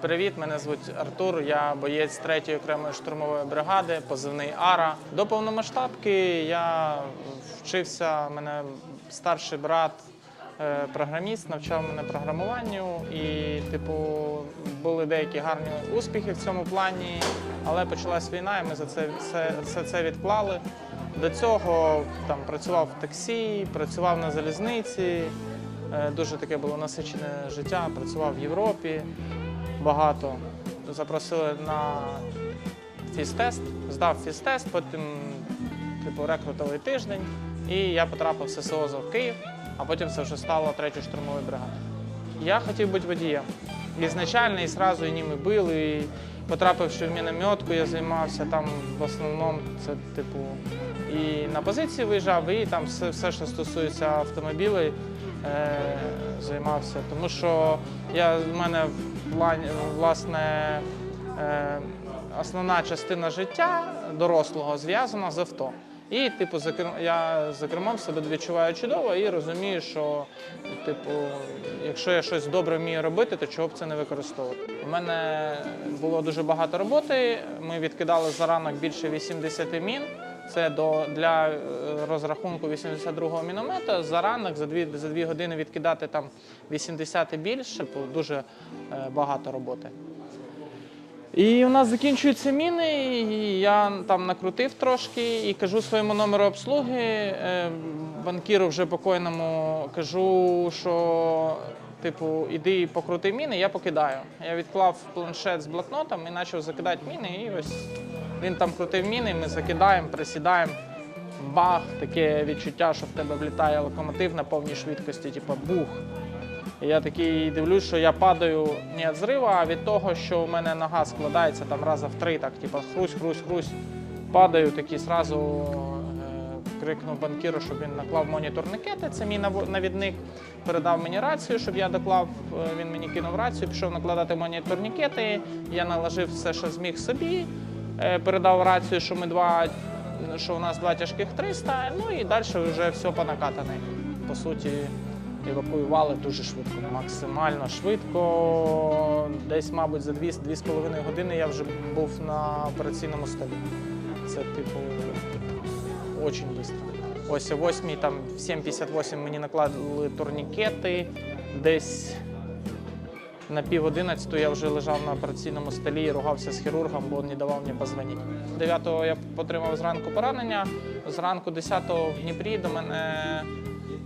Привіт, мене звуть Артур. Я боєць 3-ї окремої штурмової бригади, позивний Ара. До повномасштабки я вчився. Мене старший брат, е, програміст, навчав мене програмуванню. І, типу, були деякі гарні успіхи в цьому плані. Але почалась війна, і ми за це все, все це відклали. До цього там працював в таксі, працював на залізниці. Е, Дуже таке було насичене життя. Працював в Європі багато. Запросили на фізтест, здав фізтест, потім типу, рекрутовий тиждень, і я потрапив в ССО в Київ, а потім це вже стало третьою штурмовою бригадою. Я хотів бути водієм. Ізначально і одразу і ними били. І потрапивши в мінометку, я займався там в основному це типу і на позиції виїжджав, і там все, все що стосується автомобілів, е, займався. Тому що я, в мене власне, е, основна частина життя дорослого зв'язана з авто. І, типу, я за кермом себе відчуваю чудово і розумію, що, типу, якщо я щось добре вмію робити, то чого б це не використовувати. У мене було дуже багато роботи. Ми відкидали за ранок більше 80 мін. Це до для е, розрахунку 82-го міномета. За ранок за дві за дві години відкидати там 80 і більше, дуже е, багато роботи. І у нас закінчуються міни, і я там накрутив трошки і кажу своєму номеру обслуги, е, банкіру вже покойному, кажу, що типу, іди покрути міни, я покидаю. Я відклав планшет з блокнотом і почав закидати міни. І ось він там крутив міни, ми закидаємо, присідаємо. Бах, таке відчуття, що в тебе влітає локомотив на повній швидкості, типу бух. І я такий дивлюсь, що я падаю не від зриву, а від того, що у мене нога складається там раза в три, так, типу хрусь, хрусь, хрусь. Падаю, такий зразу е, крикнув банкіру, щоб він наклав моніторникети. Це мій навідник. Передав мені рацію, щоб я доклав. Е, Він мені кинув рацію, пішов накладати моніторникети. Я наложив все, що зміг собі. Е, Передав рацію, що ми два, що у нас два тяжких 300, ну і далі вже все по накатаний. По суті, евакуювали дуже швидко, максимально швидко. Десь, мабуть, за 2-2,5 години я вже був на операційному столі. Це, типу, дуже швидко. Ось о 8, там, в 7.58 мені накладали турнікети. Десь на пів одинадцяту я вже лежав на операційному столі і ругався з хірургом, бо він не давав мені позвонити. 9-го я отримав зранку поранення. Зранку 10-го в Дніпрі до мене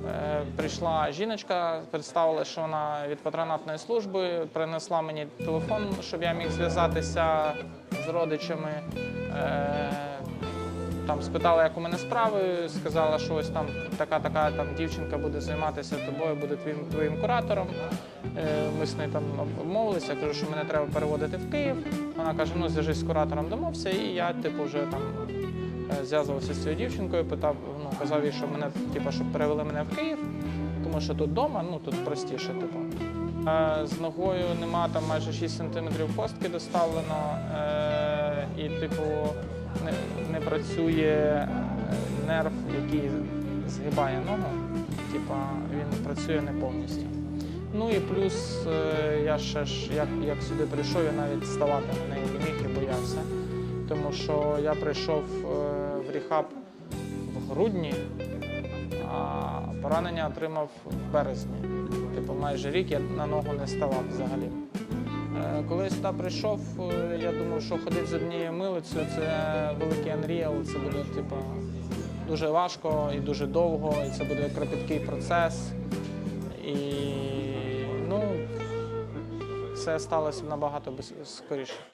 е, прийшла жіночка, представила, що вона від патронатної служби, принесла мені телефон, щоб я міг зв'язатися з родичами. Там спитала, як у мене справи, сказала, що ось там така така там дівчинка буде займатися тобою, буде твоїм твоїм куратором. Е, Ми з нею там обмовилися, кажу, що мене треба переводити в Київ. Вона каже, ну зв'яжись з куратором, домовся, і я типу вже там е, зв'язувався з цією дівчинкою, питав, ну казав їй, що мене, типу, щоб перевели мене в Київ, тому що тут вдома, ну тут простіше, типу. Е, З ногою нема там майже 6 сантиметрів костки доставлено, і типу не, не працює е, нерв, який згибає ногу. Типа він працює не повністю. Ну і плюс е, я ще ж як, як сюди прийшов, я навіть вставати на неї не міг і боявся. Тому що я прийшов е, в ріхаб в грудні, а поранення отримав в березні. Типу майже рік я на ногу не ставав взагалі. Е, Коли я сюди прийшов, е, я думав, що ходити з однією милицею це великий Unreal, це буде типу, дуже важко і дуже довго, і це буде кропіткий процес. І ну, все сталося набагато скоріше.